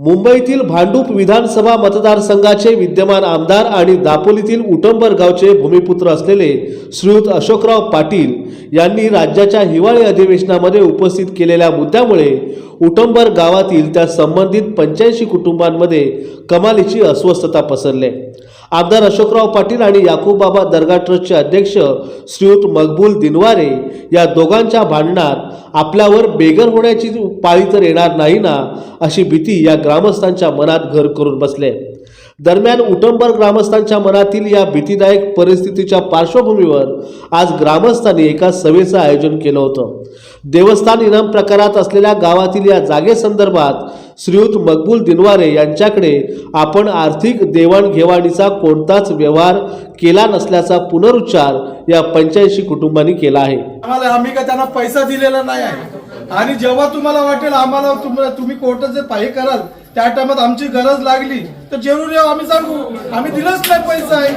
मुंबईतील भांडूप विधानसभा मतदारसंघाचे विद्यमान आमदार आणि दापोलीतील उटंबर गावचे भूमिपुत्र असलेले श्रीयुत अशोकराव पाटील यांनी राज्याच्या हिवाळी अधिवेशनामध्ये उपस्थित केलेल्या मुद्द्यामुळे उटंबर गावातील त्या संबंधित पंच्याऐंशी कुटुंबांमध्ये कमालीची अस्वस्थता पसरली. आमदार अशोकराव पाटील आणि याकूबबाबा दर्गा ट्रस्टचे अध्यक्ष श्रीयुत मकबूल दिनवारे या दोघांच्या भांडणात आपल्यावर बेघर होण्याची पाळी तर येणार नाही ना अशी भीती या ग्रामस्थांच्या मनात घर करून बसले. दरम्यान उटंबर ग्रामस्थांच्या मनातील या भीतीदायक परिस्थितीच्या पार्श्वभूमीवर आज ग्रामस्थांनी एका सभेचं आयोजन केलं होतं. देवस्थान इनाम प्रकारात असलेल्या गावातील या जागेसंदर्भात श्रीयुत मकबूल दिनवारे यांच्याकडे आपण आर्थिक देवाणघेवाणीचा कोणताच व्यवहार केला नसल्याचा पुनरुच्चार या पंच्याऐंशी कुटुंबांनी केला आहे. आम्हाला आम्ही का त्यांना पैसा दिलेला नाही आहे? आणि जेव्हा तुम्हाला वाटेल आम्हाला तुम्हाला तुम्ही कोर्टाचे पाहि कराल त्या टायमात आमची गरज लागली तर जरूर येऊ आम्ही सांगू. आम्ही दिलंच नाही पैसा. आहे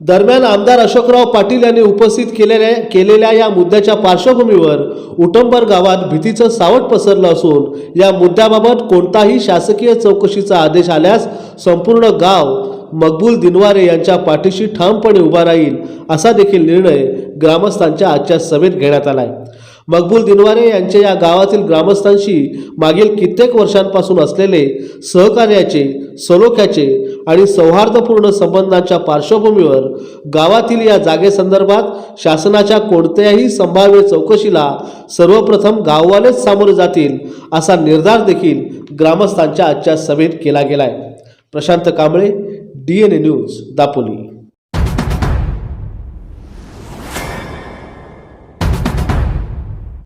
दरम्यान आमदार अशोकराव पाटील यांनी उपस्थित केलेल्या केलेल्या या मुद्द्याच्या पार्श्वभूमीवर उटंबर गावात भीतीचं सावट पसरलं असून या मुद्द्याबाबत कोणताही शासकीय चौकशीचा आदेश आल्यास संपूर्ण गाव मकबूल दिनवारे यांच्या पाठीशी ठामपणे उभा राहील असा देखील निर्णय ग्रामस्थांच्या आजच्या सभेत घेण्यात आलाय. मकबूल दिनवारे यांचे या गावातील ग्रामस्थांशी मागील कित्येक वर्षांपासून असलेले सहकार्याचे सलोख्याचे आणि सौहार्दपूर्ण संबंधांच्या पार्श्वभूमीवर गावातील या जागेसंदर्भात शासनाच्या कोणत्याही संभाव्य चौकशीला सर्वप्रथम गाववालेच सामोरे जातील असा निर्धार देखील ग्रामस्थांच्या आजच्या सभेत केला गेलाय. Prashant Kamble DNA News, Dapoli.